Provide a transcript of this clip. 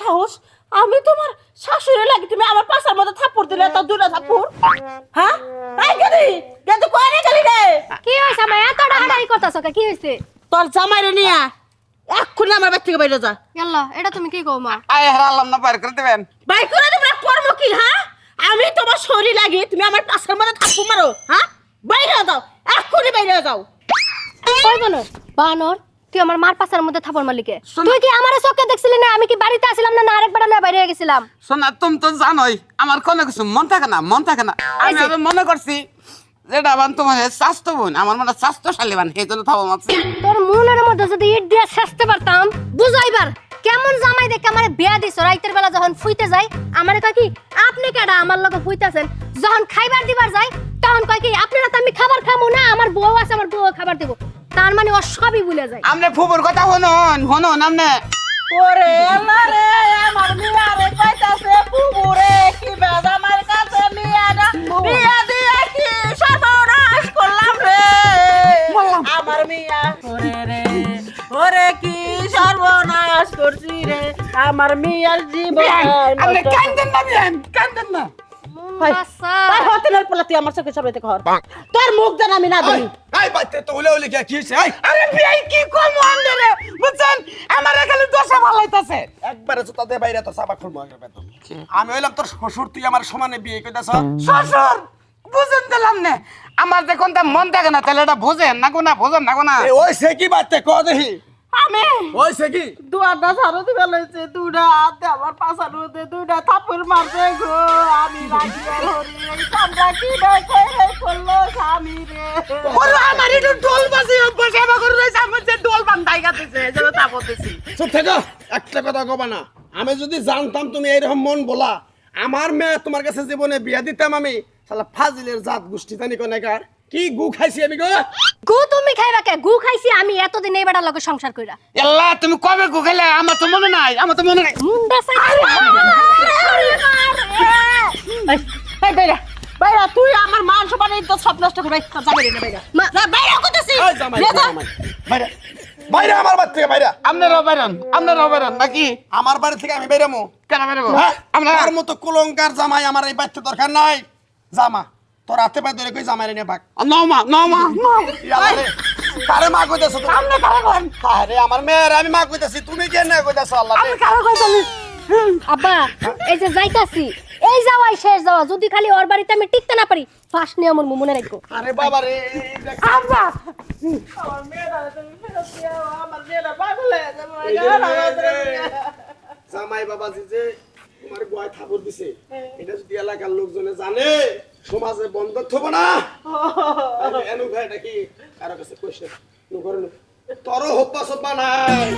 সাহস। আমি তোমার শাশুড়ি লাগি তুমি আমার পাশার মধ্যে থাপ্পড় দিলে তো দুটা থাপ্পড়। হ্যাঁ? এই গেলি গেলি কই রে গেলি রে? কি হয়েছে আমার? এত ডাহাডাহি করতেছ কি? হয়েছে? তোর জামাইরে নিয়া এক্ষুনি আমার বাড়ি থেকে বাইরে যা। ইয়াল্লা এটা তুমি কি কও মা? আয় হারালাম না বাইর করে দেবেন। বাই করে তোমরা কর্ম কি হ্যাঁ? আমি তোমার শরীর লাগি তুমি আমার পাশের মধ্যে থাপ্পড় মারো হ্যাঁ? বাইরে যাও এক্ষুনি বাইরে যাও। কই বানর বানর? তুই আমার মার পাশার মধ্যে থাপড় মালিকে তুই কি আমার চোখে দেখছিলি না? আমি কি বাড়িতে আসিলাম না না আরেকবার লয়ে বাইরে গেছিলাম? শোনা তুমি তো জানোই আমার কোনো কিছু মন থাকে না মন থাকে না। আমি এই আবার মনে করছি যেটা বান তোমার স্বাস্থ্য বোন আমার মনে স্বাস্থ্যশালী বান সেই জন্য থাবো মারছি। তোর মনের মধ্যে যদি ইট দিয়ে শাস্তে পারতাম বুঝাইবার কেমন জামাই দেখে আমার বিয়া দিছ? রাইতের বেলা যখন ফুইতে যাই আমার কয় কি আপনি কেডা? আমার লগে ফুইতেছেন। যখন খাইবার দিবার যাই তখন কয় কি আপনারা তো আমি খাবার খামু না আমার বউ আছে আমার বউ খাবার দেবো। তার মানে ও সবই ভুলে যায়। আমনে ফুবুর কথা হনুন হনুন আমনে। ওরে আল্লাহ রে আমার মিয়া রে কইতাছে বুবু রে কি বেজ আমার কাছে মিয়া না বিয়া দিয়ে কি সর্বনাশ করলাম রে? আমার মিয়া ওরে রে ওরে কি সর্বনাশ করছি রে? আমার মিয়ার জীবন আপনি কান্দেন না বিয়ান কান্দেন না। হোটেলের পোলা তুই আমার চোখে তোর মুখ যেন আমি না দেখি এই বাইতে তো উলে উলে কি হইছে? আরে বিয়াই কি কম আমনে রে? বুঝছেন? আমার খালি দশা ভালাইতাছে একবারে জুতা দে বাইরে তো সাবা আমি হইলাম তোর শ্বশুর তুই আমার সমানে বিয়ে কইতাছ? শ্বশুর! বুঝেন দিলাম না। আমার যে কোনটা মন থাকে না তাহলে এটা বুঝেন না কোনা বুঝেন না কোনা এই ওই সে কি বাইতে ক দেখি? আমি ওই সে কি? দুয়ারটা সারো দিবে লইছে দুটা হাতে আমার দুটা থাপ্পড় মারছে গো। আমি হরি এই কি কইরে করল স্বামী রে? ওরে আমার একটু ঢোল বাজি অভ্যাস আমার করে রয়েছে আমার যে ঢোল বান্ধাই গাতেছে এই জন্য তা বলতেছি। চুপ থাকো একটা কথা কবা না। আমি যদি জানতাম তুমি এইরকম মন বলা আমার মেয়ে তোমার কাছে জীবনে বিয়া দিতাম আমি শালা ফাজিলের জাত গোষ্ঠী জানি কোনাকার কি গু খাইছি আমি গো? গু তুমি খাইবা কে? গু খাইছি আমি এতদিন এই বেটার লগে সংসার কইরা এল্লা তুমি কবে গুখাইলে আমার তো মনে নাই আমার তো মনে নাই। মুন্ডা এই এই বাইরা বাইরা তুই আমার মান সম্মান তো সব নষ্ট করে যাবে রে বাইরা। মা- না বাইরা কইতেছি। জামাই বাইরে বাইরে আমার বাড়ি থেকে বাইরে। আপনারাও বেরোন আপনারাও বেরোন নাকি? আমার বাড়ি থেকে আমি বেরামু কেন বেরোবো হ্যাঁ, আমরা আমার মতো কুলঙ্কার জামাই আমার এই বাচ্চা দরকার নাই। জামা। তোর হাতে পায়ে ধরে কই জামাই রে পাক নমা নমা কারে মা কইতাছ তুমি? আমনে কারে কোন? আরে আমার মেয়ের আমি মা কইতাছি তুমি কেন না কইতাছ আল্লাহ? আমি কারে রে আব্বা এই যে যাইতাছি এই যাওয়াই শেষ যাওয়া। যদি খালি ওর বাড়িতে আমি টিকতে না পারি ফার্স্ট নিয়ে আমার মনে রাখব আরে বাবা রে আব্বা! আমার মেয়েটা তুমি ফেরত দিও। আমার মেয়েটা পাগল হয়ে যাবে। মেয়ে জামাই বাবাজি যে তোমার গোয়ায় থাপড় দিছে এটা যদি এলাকার লোকজনে জানে সমাজে বন্ধ থব না। নাকি কারও কাছে কইছে নু করে নু তোরও নাই